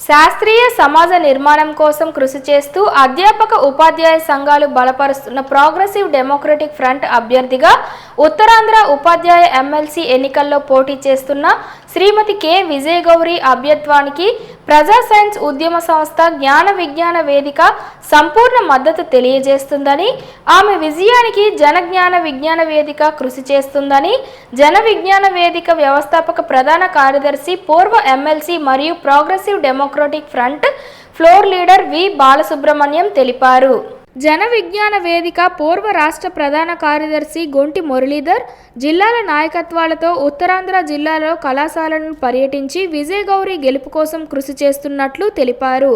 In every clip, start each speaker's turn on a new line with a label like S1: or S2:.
S1: శాస్త్రీయ సమాజ నిర్మాణం కోసం కృషి చేస్తూ అధ్యాపక ఉపాధ్యాయ సంఘాలు బలపరుస్తున్న ప్రోగ్రెసివ్ డెమోక్రటిక్ ఫ్రంట్ అభ్యర్థిగా ఉత్తరాంధ్ర ఉపాధ్యాయ ఎమ్మెల్సీ ఎన్నికల్లో పోటీ చేస్తున్న శ్రీమతి కె. విజయగౌరి అభ్యత్వానికి ప్రజా సైన్స్ ఉద్యమ సంస్థ జ్ఞాన విజ్ఞాన వేదిక సంపూర్ణ మద్దతు తెలియజేస్తుందని ఆమె విజయానికి జన జ్ఞాన విజ్ఞాన వేదిక కృషి చేస్తుందని జన విజ్ఞాన వేదిక వ్యవస్థాపక ప్రధాన కార్యదర్శి పూర్వ ఎమ్మెల్సీ మరియు progressive democratic front floor leader V. Balasubrahmanyam తెలిపారు. జన విజ్ఞాన వేదిక పూర్వ రాష్ట్ర ప్రధాన కార్యదర్శి గొంటి మురళీధర్ జిల్లాల నాయకత్వాలతో ఉత్తరాంధ్ర జిల్లాలో కళాశాలను పర్యటించి విజయ్ గౌరి గెలుపు కోసం కృషి చేస్తున్నట్లు తెలిపారు.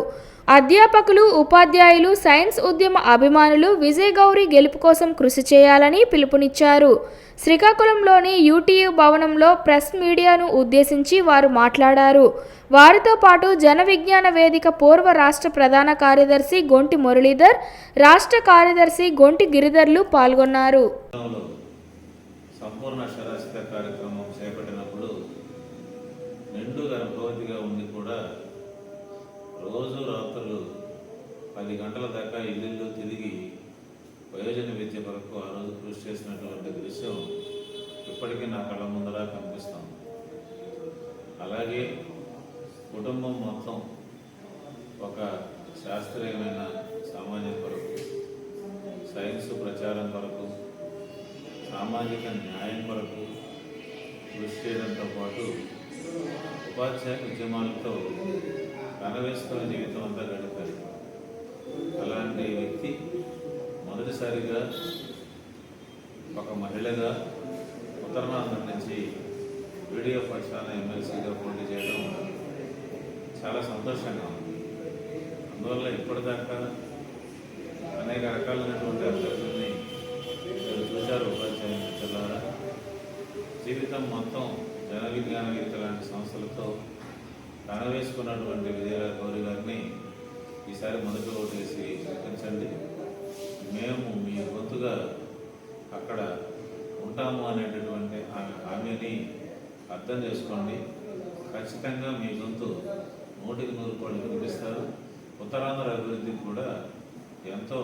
S1: అధ్యాపకులు ఉపాధ్యాయులు సైన్స్ ఉద్యమ అభిమానులు విజయ్ గౌరి గెలుపు కోసం కృషి చేయాలని పిలుపునిచ్చారు. శ్రీకాకుళంలోని యూటీయూ భవనంలో ప్రెస్ మీడియాను ఉద్దేశించి వారు మాట్లాడారు. వారితో పాటు జన విజ్ఞాన వేదిక పూర్వ రాష్ట్ర ప్రధాన కార్యదర్శి గొంటి మురళీధర్ రాష్ట్ర కార్యదర్శి గొంటి గిరిధర్లు పాల్గొన్నారు.
S2: సంపూర్ణ కార్యక్రమం చేపట్టినప్పుడు కూడా రోజు రాత్రులు పది గంటల దాకా ఇల్లు తిరిగి వయోజన విద్య వరకు ఆ రోజు కృషి చేసినటువంటి దృశ్యం ఇప్పటికీ నా కళ్ళ ముందర కనిపిస్తాం అలాగే కుటుంబం మొత్తం ఒక శాస్త్రీయమైన సామాజిక కొరకు సైన్స్ ప్రచారం కొరకు సామాజిక న్యాయం కొరకు కృషి చేయడంతో పాటు ఉపాధ్యాయ ఉద్యమాలతో కనవేసుకున్న జీవితం అంతా గడిపారు. అలాంటి వ్యక్తి మొదటిసారిగా ఒక మహిళగా ఉత్తరాంధ్ర నుంచి వీడియో పక్షాన ఎమ్మెల్సీగా పోటీ చేయడం చాలా సంతోషంగా ఉంది. అందువల్ల ఇప్పటిదాకా అనేక రకాలైనటువంటి అభ్యర్థుల్ని మీరు చూశారు ఉపాధ్యాయ జీవితం మొత్తం జన విజ్ఞాన గీత లాంటి సంస్థలతో ప్రాణవేసుకున్నటువంటి విజయ గౌరి గారిని ఈసారి మొదటి ఓటు వేసి చూపించండి మేము మీ గొంతుగా అక్కడ ఉంటాము అనేటటువంటి ఆమె హామీని అర్థం చేసుకోండి. ఖచ్చితంగా మీ గొంతు నూటికి నూరు కోట్లు వినిపిస్తారు. ఉత్తరాంధ్ర అభివృద్ధికి కూడా ఎంతో